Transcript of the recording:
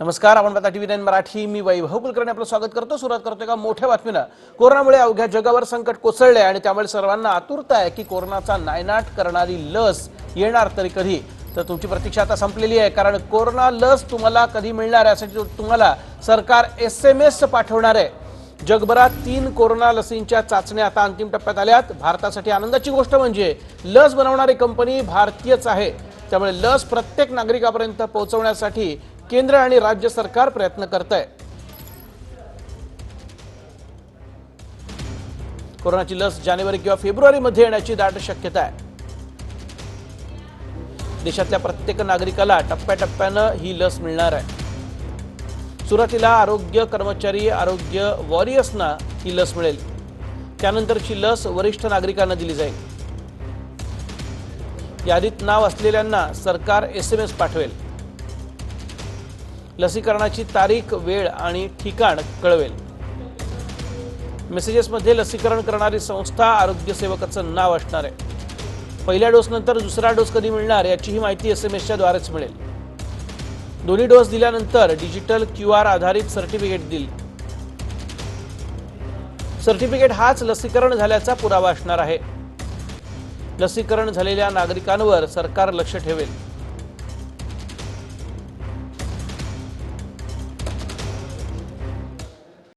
नमस्कार आपण पाहता टीव्ही नाईन मराठी. मी वैभव कुलकर्णी आपलं स्वागत करतो. सुरुवात करतोय का मोठ्या बातमीनं. कोरोनामुळे अवघ्या जगावर संकट कोसळले आणि त्यामुळे सर्वांना आतुरता आहे की कोरोनाचा नायनाट करणारी लस येणार तरी कधी. तर तुमची प्रतीक्षा आता संपलेली आहे कारण कोरोना लस तुम्हाला कधी मिळणार यासाठी तुम्हाला सरकार एस एम एस पाठवणार आहे. जगभरात तीन कोरोना लसींच्या चाचण्या आता अंतिम टप्प्यात आल्यात. भारतासाठी आनंदाची गोष्ट म्हणजे लस बनवणारी कंपनी भारतीयच आहे. त्यामुळे लस प्रत्येक नागरिकापर्यंत पोहोचवण्यासाठी केंद्र आणि राज्य सरकार प्रयत्न करत आहे कोरोनाची लस जानेवारी किंवा फेब्रुवारीमध्ये येण्याची दाट शक्यता आहे. देशातल्या प्रत्येक नागरिकाला टप्प्याटप्प्यानं ही लस मिळणार आहे. सुरुवातीला आरोग्य कर्मचारी आरोग्य वॉरियर्सना ही लस मिळेल. त्यानंतरची लस वरिष्ठ नागरिकांना दिली जाईल. यादीत नाव असलेल्यांना सरकार एस एम एस पाठवेल. लसीकरणाची तारीख वेळ आणि ठिकाण कळवेल. मेसेजेसमध्ये लसीकरण करणारी संस्था आरोग्य सेवकाचं नाव असणार आहे. पहिल्या डोसनंतर दुसरा डोस कधी मिळणार याचीही माहिती एस एम एसच्या द्वारेच मिळेल. दोन्ही डोस दिल्यानंतर डिजिटल क्यू आर आधारित सर्टिफिकेट देईल. सर्टिफिकेट हाच लसीकरण झाल्याचा पुरावा असणार आहे. लसीकरण झालेल्या नागरिकांवर सरकार लक्ष ठेवेल.